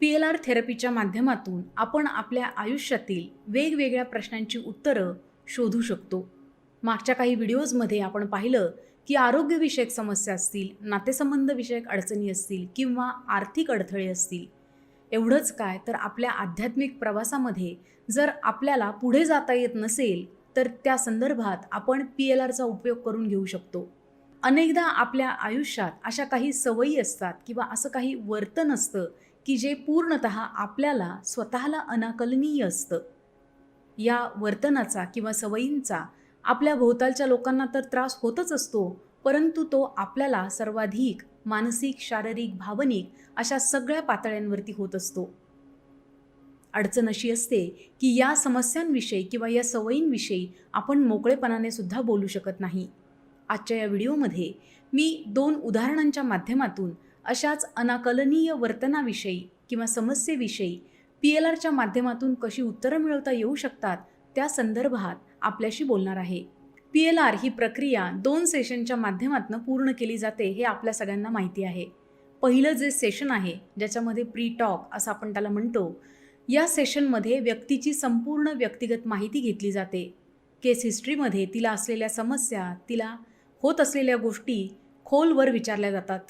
P L R थेरपीच्या माध्यमातून आपण आपल्या आयुष्यातील वेगवेगळ्या प्रश्नांची उत्तरं शोधू शकतो. मागच्या काही व्हिडिओजमध्ये आपण पाहिलं की आरोग्यविषयक समस्या असतील नातेसंबंधविषयक अडचणी असतील किंवा आर्थिक अडथळे असतील. एवढंच काय तर आपल्या आध्यात्मिक प्रवासामध्ये जर आपल्याला पुढे जाता येत नसेल तर त्या संदर्भात आपण पी एल आरचा उपयोग करून घेऊ शकतो. अनेकदा आपल्या आयुष्यात अशा काही सवयी असतात किंवा असं काही वर्तन असतं की जे पूर्णत आपल्याला स्वतःला अनाकलनीय असतं. या वर्तनाचा किंवा सवयींचा आपल्या भोवतालच्या लोकांना तर त्रास होतच असतो परंतु तो आपल्याला सर्वाधिक मानसिक शारीरिक भावनिक अशा सगळ्या पातळ्यांवरती होत असतो. अडचण अशी असते की या समस्यांविषयी किंवा या सवयींविषयी आपण मोकळेपणाने सुद्धा बोलू शकत नाही. आजच्या या व्हिडिओमध्ये मी दोन उदाहरणांच्या माध्यमातून अशाच अनाकलनीय वर्तनाविषयी किंवा समस्येविषयी पी एल आरच्या माध्यमातून कशी उत्तरं मिळवता येऊ शकतात त्या संदर्भात आपल्याशी बोलणार आहे. पी एल आर ही प्रक्रिया दोन सेशनच्या माध्यमातून पूर्ण केली जाते हे आपल्या सगळ्यांना माहिती आहे. पहिलं जे सेशन आहे ज्याच्यामध्ये प्री टॉक असं आपण त्याला म्हणतो या सेशनमध्ये व्यक्तीची संपूर्ण व्यक्तिगत माहिती घेतली जाते. केस हिस्ट्रीमध्ये तिला असलेल्या समस्या तिला होत असलेल्या गोष्टी खोलवर विचारल्या जातात.